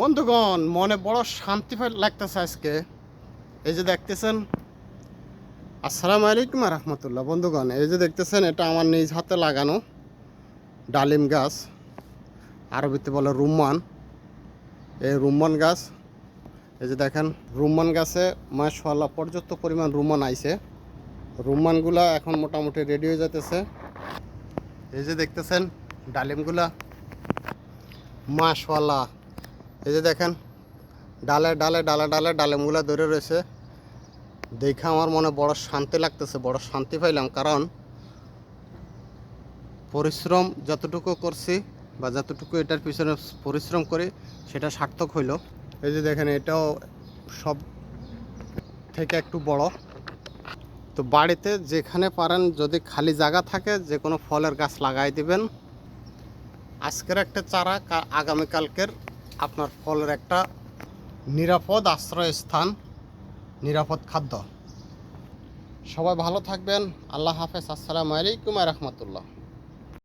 বন্ধুগণ, মনে বড় শান্তি লাগতেছে আজকে। এই যে দেখতেছেন, আসসালামু আলাইকুম রহমতুল্লাহ। বন্ধুগণ, এই যে দেখতেছেন, এটা আমার নিজ হাতে লাগানো ডালিম গাছ, আরবিতে বলে রুম্মান। এই রুম্মান গাছ, এই যে দেখেন, রুম্মান গাছে মাশাল্লাহ পর্যাপ্ত পরিমাণ রুম্মান আইছে। রুম্মানগুলা এখন মোটামুটি রেডি হয়ে যেতেছে এই যে দেখতেছেন, ডালিমগুলা মাশাল্লাহ এই যে দেখেন, ডালে ডালে ডালে ডালে ডালিমগুলা ধরে রয়েছে। দেখে আমার মনে বড় শান্তি লাগতেছে, বড় শান্তি পাইলাম। কারণ পরিশ্রম যতটুকু করছি বা যতটুকু এটার পিছনে পরিশ্রম করি, সেটা সার্থক হইল। এই যে দেখেন, এটাও সব থেকে একটু বড়। তো বাড়িতে যেখানে পারেন, যদি খালি জায়গা থাকে, যে কোনো ফলের গাছ লাগাই দিবেন। আজকের একটা চারা আগামীকালকের আপনার ফলের একটা নিরাপদ আশ্রয়স্থান, নিরাপদ খাদ্য। সবাই ভালো থাকবেন। আল্লাহ হাফেজ। আসসালামু আলাইকুম রহমতুল্লাহ।